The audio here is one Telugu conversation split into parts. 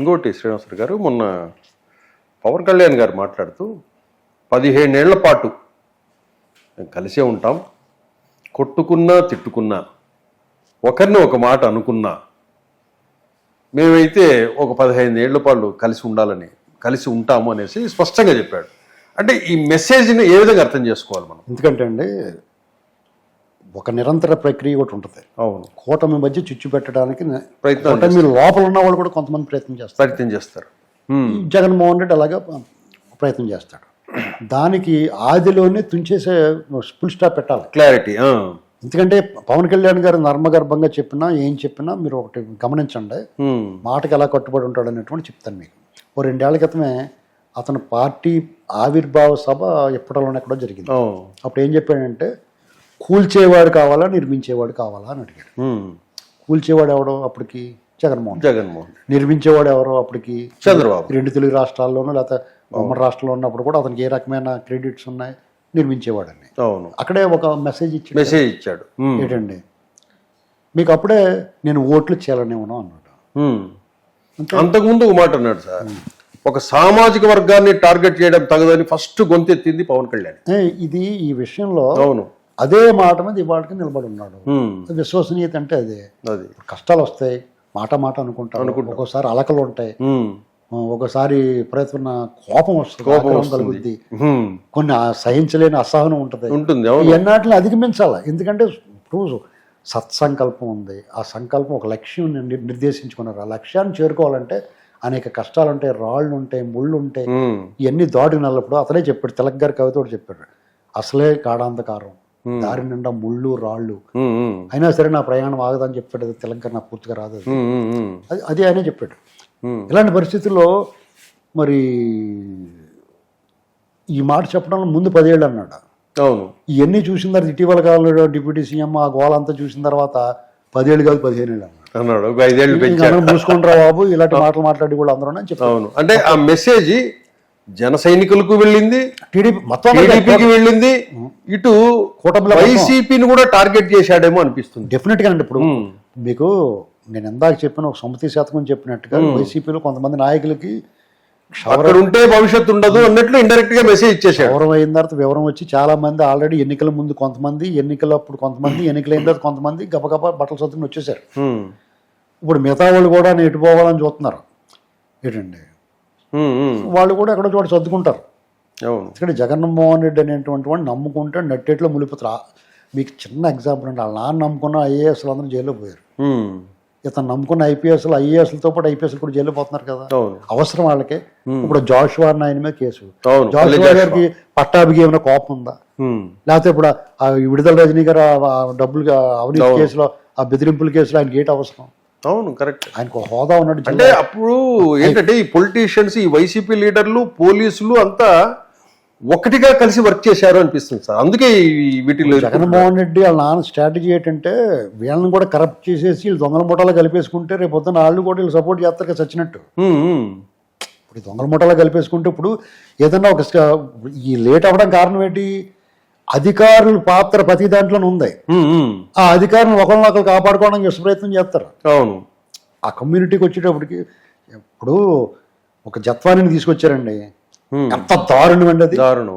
ఇంకోటి శ్రీనివాసరావు గారు మొన్న పవన్ కళ్యాణ్ గారు మాట్లాడుతూ పదిహేనేళ్ళ పాటు మేము కలిసే ఉంటాం కొట్టుకున్నా తిట్టుకున్నా ఒకరిని ఒక మాట అనుకున్నా మేమైతే ఒక పదిహేను ఏళ్ళ పాటు కలిసి ఉండాలని కలిసి ఉంటాము అనేసి స్పష్టంగా చెప్పాడు. అంటే ఈ మెసేజ్ని ఏ విధంగా అర్థం చేసుకోవాలి మనం? ఎందుకంటే అండి ఒక నిరంతర ప్రక్రియ ఒకటి ఉంటుంది. అవును. కూటమి మధ్య చిచ్చు పెట్టడానికి న- ప్రయత్నాలు కూటమి లోపల ఉన్న వాళ్ళు కూడా కొంతమంది ప్రయత్నం చేస్తారు. ప్రయత్నం చేస్తారు. జగన్మోహన్ రెడ్డి అలాగా ప్రయత్నం చేస్తాడు. దానికి ఆదిలోనే తుంచేసే ఫుల్ స్టాప్ పెట్టాలి. క్లారిటీ. ఎందుకంటే పవన్ కళ్యాణ్ గారు నర్మగర్భంగా చెప్పినా ఏం చెప్పినా మీరు ఒకటి గమనించండి. మాటకి ఎలా కట్టుబడి ఉంటాడు అనేటువంటి చెప్తాను మీకు. ఓ రెండేళ్ళ క్రితమే అతను పార్టీ ఆవిర్భావ సభ ఎప్పటిలోనే ఎక్కడో జరిగింది. అప్పుడు ఏం చెప్పాడంటే కూల్చేవాడు కావాలా నిర్మించేవాడు కావాలా అని అడిగాడు. కూల్చేవాడు ఎవడో అప్పటికి? జగన్మోహన్. జగన్మోహన్. నిర్మించేవాడు ఎవరో అప్పటికి? చంద్రబాబు. రెండు తెలుగు రాష్ట్రాల్లోనూ లేకపోతే ఉమ్మడి రాష్ట్రంలో ఉన్నప్పుడు కూడా అతనికి ఏ రకమైన క్రెడిట్స్ ఉన్నాయి? నిర్మించేవాడని. అవును. అక్కడే ఒక మెసేజ్ ఇచ్చి మెసేజ్ ఇచ్చాడు. ఏంటండి? మీకు అప్పుడే నేను ఓట్లు చేయాలనేమను అన్నాడు. అంతకుముందు ఒక మాట అన్నాడు సార్. ఒక సామాజిక వర్గాన్ని టార్గెట్ చేయడం తగదని ఫస్ట్ గొంతెత్తింది పవన్ కళ్యాణ్. ఇది ఈ విషయంలో అవును. అదే మాట మీద ఇవాళకి నిలబడి ఉన్నాడు. విశ్వసనీయత అంటే అదే. కష్టాలు వస్తాయి మాట మాట అనుకుంటారు. ఒక్కోసారి అలకలు ఉంటాయి. ఒకసారి ప్రయత్న కోపం వస్తుంది కోపం. కలుగుద్ది. కొన్ని సహించలేని అసహనం ఉంటుంది. ఉంటుంది ఎన్నాటిని అధిగమించాలి. ఎందుకంటే ఇప్పుడు సత్సంకల్పం ఉంది. ఆ సంకల్పం ఒక లక్ష్యం నిర్- నిర్దేశించుకున్నారు. ఆ లక్ష్యాన్ని చేరుకోవాలంటే అనేక కష్టాలు ఉంటాయి రాళ్ళు ఉంటాయి ముళ్ళు ఉంటాయి. ఇవన్నీ దాటి నల్లప్పుడు అతనే చెప్పాడు తిలక్ గారి కవిత చెప్పాడు. అసలే కాడాంధకారం దారి నిండా ముళ్ళు రాళ్ళు. అయినా సరే నా ప్రయాణం ఆగదని చెప్పాడు నాకు పూర్తిగా రాదు అది. అది ఆయనే చెప్పాడు. ఇలాంటి పరిస్థితుల్లో మరి ఈ మాట చెప్పడంలో ముందు పదేళ్ళు అన్నాడు. అవును. ఇవన్నీ చూసిన తర్వాత ఇటీవల కాలంలో డిప్యూటీ సీఎం ఆ గోల అంతా చూసిన తర్వాత పదేళ్ళు కాదు పదిహేను ఏళ్ళు అన్నాడు. మూసుకుంటారా బాబు ఇలాంటి మాటలు మాట్లాడి కూడా అందరూ అని అంటే ఆ మెసేజ్ జన సైనికులకు వెళ్ళింది టీడీపీ మొత్తం టీడీపీకి వెళ్ళింది. ఇటు కూటమిలో వైసీపీని కూడా టార్గెట్ చేశాడేమో అనిపిస్తుంది. డెఫినెట్గా అండి ఇప్పుడు. మీకు నేను ఎందాక చెప్పిన ఒక సమితి శాతకం చెప్పినట్టుగా వైసీపీలో కొంతమంది నాయకులకి అక్కడ ఉంటే భవిష్యత్తు ఉండదు అన్నట్లు ఇండైరెక్ట్గా మెసేజ్ ఇచ్చేసాడు వివరం అయిన తర్వాత వివరం వచ్చి చాలా మంది ఆల్రెడీ ఎన్నికల ముందు కొంతమంది ఎన్నికలప్పుడు కొంతమంది ఎన్నికలైన తర్వాత కొంతమంది గబగబా బట్టలు సర్దుకుని వచ్చేసారు. ఇప్పుడు మిగతా వాళ్ళు కూడా ఎటు పోవాలని చూస్తున్నారు. ఏంటండి. వాళ్ళు కూడా ఎక్కడో చోట సర్దుకుంటారు. అవును. ఎందుకంటే జగన్మోహన్ రెడ్డి అనేటువంటి వాడిని నమ్ముకుంటే నట్టేట్లో ములిపోతారు మీకు చిన్న ఎగ్జాంపుల్ అండి వాళ్ళ నాన్న నమ్ముకున్న ఐఏఎస్లు అందరూ జైల్లో పోయారు. ఇతను నమ్ముకున్న ఐపీఎస్లు ఐఏఎస్లతో పాటు ఐపీఎస్లు కూడా జైల్లో పోతున్నారు కదా. అవసరం వాళ్ళకి. ఇప్పుడు జాషువా అన్న ఆయన మీద కేసు. జాషువా. గారికి పట్టాభికి ఏమైనా కోపం ఉందా. లేకపోతే ఇప్పుడు ఆ విడుదల రజనీ గారు డబ్బులు అవినీతి కేసులో ఆ బెదిరింపుల కేసులో ఆయనకి ఏంటి అవసరం? అవును కరెక్ట్. ఆయనకు హోదా ఉన్నాడు అంటే అప్పుడు ఏంటంటే ఈ పొలిటీషియన్స్ ఈ వైసీపీ లీడర్లు పోలీసులు అంతా ఒకటిగా కలిసి వర్క్ చేశారు అనిపిస్తుంది సార్. అందుకే వీటిలో జగన్మోహన్ రెడ్డి వాళ్ళ నాన్న స్ట్రాటజీ ఏంటంటే వీళ్ళని కూడా కరప్ట్ చేసేసి వీళ్ళు దొంగల ముఠాలు కలిపేసుకుంటే రేపు పొద్దున్న వాళ్ళు కూడా వీళ్ళు సపోర్ట్ చేస్తారు కదా చచ్చినట్టు. ఇప్పుడు దొంగల ముఠాలు కలిపేసుకుంటే ఇప్పుడు ఏదన్నా ఒక ఈ లేట్ అవ్వడం కారణం ఏంటి? అధికారుల పాత్ర ప్రతి దాంట్లోనే ఉంది. ఆ అధికారులను ఒకరిని ఒకరు కాపాడుకోవడానికి విశ్వ ప్రయత్నం చేస్తారు. అవును. ఆ కమ్యూనిటీకి వచ్చేటప్పటికి ఇప్పుడు ఒక జత్వానిని తీసుకొచ్చారండి. ఎంత దారుణం అండి అది. దారుణం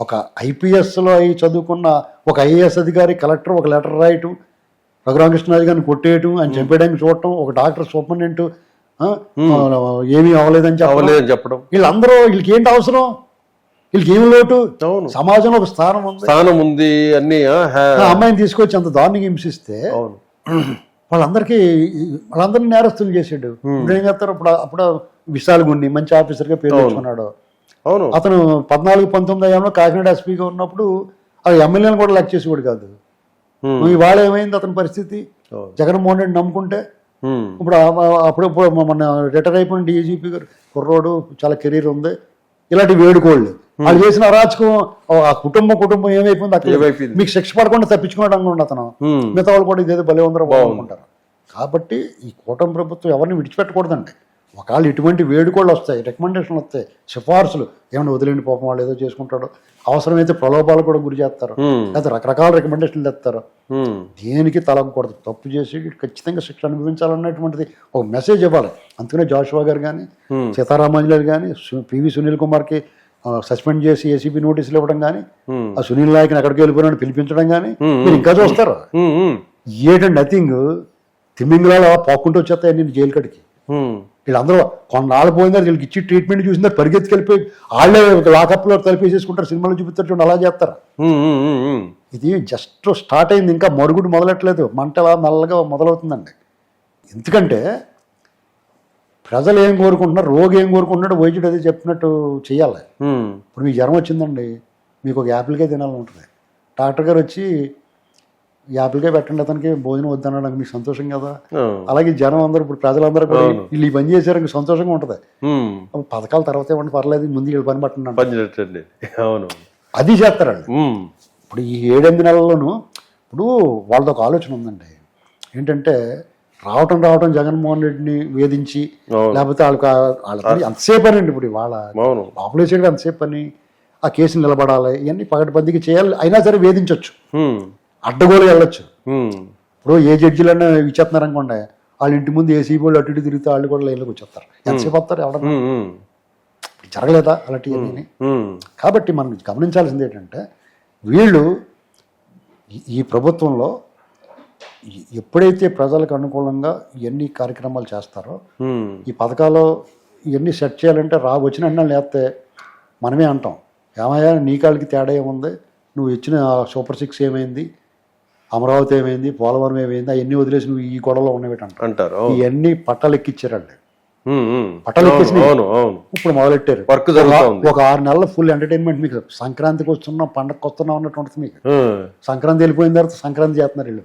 ఒక ఐపీఎస్లో అయి చదువుకున్న ఒక ఐఏఎస్ అధికారి కలెక్టర్ ఒక లెటర్ రాయటం రఘురామకృష్ణరాజు గారిని కొట్టేయటం ఆయన చంపేయడానికి చూడటం ఒక డాక్టర్ సూపరింటెండెంట్ ఏమీ అవ్వలేదని చెప్పడం. అవ్వలేదని చెప్పడం. వీళ్ళందరూ వీళ్ళకి ఏంటి అవసరం? వీళ్ళకి ఏమి లోటు? అవును. సమాజంలో ఒక స్థానం ఉంది. స్థానం ఉంది అన్ని అమ్మాయిని తీసుకొచ్చి అంత దారుణంగా హింసిస్తే అవును. వాళ్ళందరికీ వాళ్ళందరినీ నేరస్తులు చేసాడు ఇప్పుడు ఏం చేస్తారు? అప్పుడు అప్పుడు విశాల్ గుండి మంచి ఆఫీసర్గా పేరు తెచ్చుకున్నాడు. అవును. అతను పద్నాలుగు పంతొమ్మిది అయ్యాంలో కాకినాడ ఎస్పీగా ఉన్నప్పుడు ఆ ఎమ్మెల్యేని కూడా లెక్క చేసేవాడు కాదు. ఇవాళ ఏమైంది అతని పరిస్థితి. జగన్మోహన్ రెడ్డి నమ్ముకుంటే. ఇప్పుడు ఆ- ఆ- అప్పుడు ఇప్పుడు మొన్న రిటైర్ అయిపోయిన డీజీపీ గారు కుర్రోడు చాలా కెరీర్ ఉంది. ఇలాంటి వేడుకోళ్ళు. వాళ్ళు చేసిన అరాచకం ఆ కుటుంబం కుటుంబం ఏమైపోయింది అక్కడ? మీకు శిక్ష పడకుండా తప్పించుకున్నాడు అనుకోండి అతను. మిగతా వాళ్ళు కూడా ఇదేదో భలే ఉందరో బాగుంటారు కాబట్టి ఈ కూటమి ప్రభుత్వం ఎవరిని విడిచిపెట్టకూడదండి. ఒకవేళ ఇటువంటి వేడుకోళ్ళు వస్తాయి రికమెండేషన్లు వస్తాయి సిఫార్సులు ఏమైనా వదిలేండి పాపం వాళ్ళు ఏదో చేసుకుంటాడు అవసరమైతే ప్రలోభాలు కూడా గురి చేస్తారు. లేకపోతే రకరకాల రికమెండేషన్లు తెస్తారు దేనికి తలగకూడదు తప్పు చేసి ఖచ్చితంగా శిక్ష అనుభవించాలన్నటువంటిది ఒక మెసేజ్ ఇవ్వాలి. అందుకనే జాషువా గారు కానీ. సీతారామాంజలి కానీ పివి సునీల్ కుమార్కి సస్పెండ్ చేసి ఏసీబీ నోటీసులు ఇవ్వడం కానీ ఆ సునీల్ నాయక్ని ఎక్కడికి వెళ్ళిపోయినా పిలిపించడం కానీ. మీరు ఇంకా చూస్తారు. ఏటండి నథింగ్? తిమ్మింగళాలు అలా పోకుంటూ వచ్చేస్తాయి నేను జైలు కడికి వీళ్ళందరూ కొన్నాళ్ళు పోయిందా వీళ్ళకి ఇచ్చి ట్రీట్మెంట్ చూసిందా పరిగెత్తుకెళ్ళిపోయి వాళ్ళే లాకప్లో తలిపేసేసుకుంటారు సినిమాలో చూపిస్తారు చూడండి అలా చేస్తారు. ఇది జస్ట్ స్టార్ట్ అయింది. ఇంకా మరుగుడు మొదలెట్టలేదు మంట అలా మెల్లగా మొదలవుతుందండి. ఎందుకంటే ప్రజలు ఏం కోరుకుంటున్నారు? రోగి ఏం కోరుకుంటున్నాడు? వైద్యుడు అది చెప్పినట్టు చేయాలి. ఇప్పుడు మీకు జ్వరం వచ్చిందండి. మీకు ఒక యాపిల్కే తినాలని ఉంటుంది. డాక్టర్ గారు వచ్చి ఈ యాపిల్కే పెట్టండి అతనికి భోజనం వద్దన్నాడు మీకు సంతోషం కదా. అలాగే జనం అందరూ ఇప్పుడు ప్రజలందరూ కూడా వీళ్ళు ఈ పని చేశారు ఇంక సంతోషంగా ఉంటుంది. పథకాల తర్వాత ఇవ్వండి పర్లేదు ముందు వీళ్ళు పని పట్టండి అవును. అది చేస్తారండి. ఇప్పుడు ఈ ఏడెనిమిది నెలల్లోనూ ఇప్పుడు వాళ్ళది ఒక ఆలోచన ఉందండి. ఏంటంటే రావటం రావటం జగన్మోహన్ రెడ్డిని వేధించి. లేకపోతే వాళ్ళకి వాళ్ళకి అంతసేపు పని అండి ఇప్పుడు వాళ్ళ పాపులేషన్ అంతసేపు పని ఆ కేసు నిలబడాలి ఇవన్నీ పగటిబందికి చేయాలి అయినా సరే వేధించవచ్చు అడ్డగోలు వెళ్ళొచ్చు. ఇప్పుడు ఏ జడ్జిలన్నా ఇచ్చేస్తున్నారు అనుకోండి వాళ్ళ ఇంటి ముందు ఏసీ వాళ్ళు అటు ఇటు తిరిగితే వాళ్ళు కూడా లైన్లోకి వచ్చేస్తారు. ఎంతసేపు వస్తారు ఎవడన్నా జరగలేదా అలాంటివన్నీ కాబట్టి మనం గమనించాల్సింది ఏంటంటే వీళ్ళు ఈ- ప్రభుత్వంలో ఎప్పుడైతే ప్రజలకు అనుకూలంగా ఇవన్నీ కార్యక్రమాలు చేస్తారో ఈ పథకాలు ఇవన్నీ సెట్ చేయాలంటే రా వచ్చిన లేస్తే మనమే అంటాం. ఏమయ్యా నీ కాళ్ళకి తేడా ఏముంది? నువ్వు ఇచ్చిన సూపర్ సిక్స్ ఏమైంది? అమరావతి ఏమైంది పోలవరం ఏమైంది అవన్నీ వదిలేసి నువ్వు ఈ గొడవలో ఉన్నవి అంటాం అంటారు ఇవన్నీ పట్టాలు ఎక్కిచ్చారండి ఉమ్, ఉమ్. పట్టాలు ఎక్కేసినాయి. అవును అవును ఇప్పుడు మొదలెట్టారు? వర్క్ ఒక ఆరు నెలల ఫుల్ ఎంటర్టైన్మెంట్ మీకు. సంక్రాంతికి వస్తున్నాం పండగకి వస్తున్నాం అన్నట్టు ఉంటుంది మీకు. సంక్రాంతి వెళ్ళిపోయిన తర్వాత సంక్రాంతి చేస్తున్నారు వీళ్ళు.